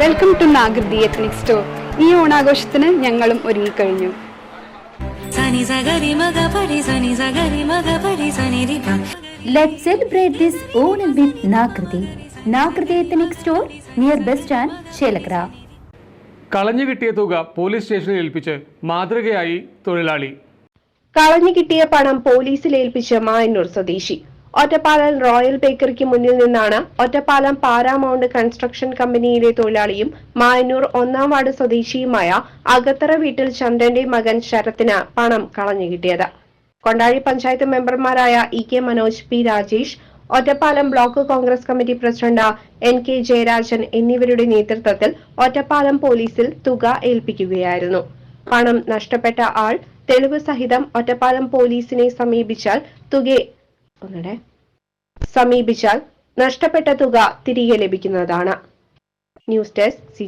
Welcome to Nagriti ethnic store ഈ ഓണാഘോഷത്തിന് ഞങ്ങളും ഒരുങ്ങിക്കഴിഞ്ഞു. Let's celebrate this Onam with Nakriti. Nakriti Ethnic Store near bus stand, Chelakra. കളഞ്ഞു കിട്ടിയ തുക പോലീസ് സ്റ്റേഷനിൽ ഏൽപ്പിച്ച് മാതൃകയായി തൊഴിലാളി. കളഞ്ഞു കിട്ടിയ പണം പോലീസിൽ ഏൽപ്പിച്ച മായന്നൂർ സ്വദേശി. ഒറ്റപ്പാലം റോയൽ ബേക്കറിക്ക് മുന്നിൽ നിന്നാണ് ഒറ്റപ്പാലം പാരാമൗണ്ട് കൺസ്ട്രക്ഷൻ കമ്പനിയിലെ തൊഴിലാളിയും മായന്നൂർ ഒന്നാം വാർഡ് സ്വദേശിയുമായ അകത്തറ വീട്ടിൽ ചന്ദ്രന്റെ മകൻ ശരത്തിന് പണം കളഞ്ഞു കിട്ടിയത്. കൊണ്ടാഴി പഞ്ചായത്ത് മെമ്പർമാരായ E K Manoj P Rajesh Ottapalam block Congress committee president N K Jayarajan എന്നിവരുടെ നേതൃത്വത്തിൽ ഒറ്റപ്പാലം പോലീസിൽ തുക ഏൽപ്പിക്കുകയായിരുന്നു. പണം നഷ്ടപ്പെട്ട ആൾ തെളിവ് സഹിതം ഒറ്റപ്പാലം പോലീസിനെ സമീപിച്ചാൽ തുക ഒന്നടെ. സമീപിച്ചാൽ നഷ്ടപ്പെട്ട തുക തിരികെ ലഭിക്കുന്നതാണ്. News desk C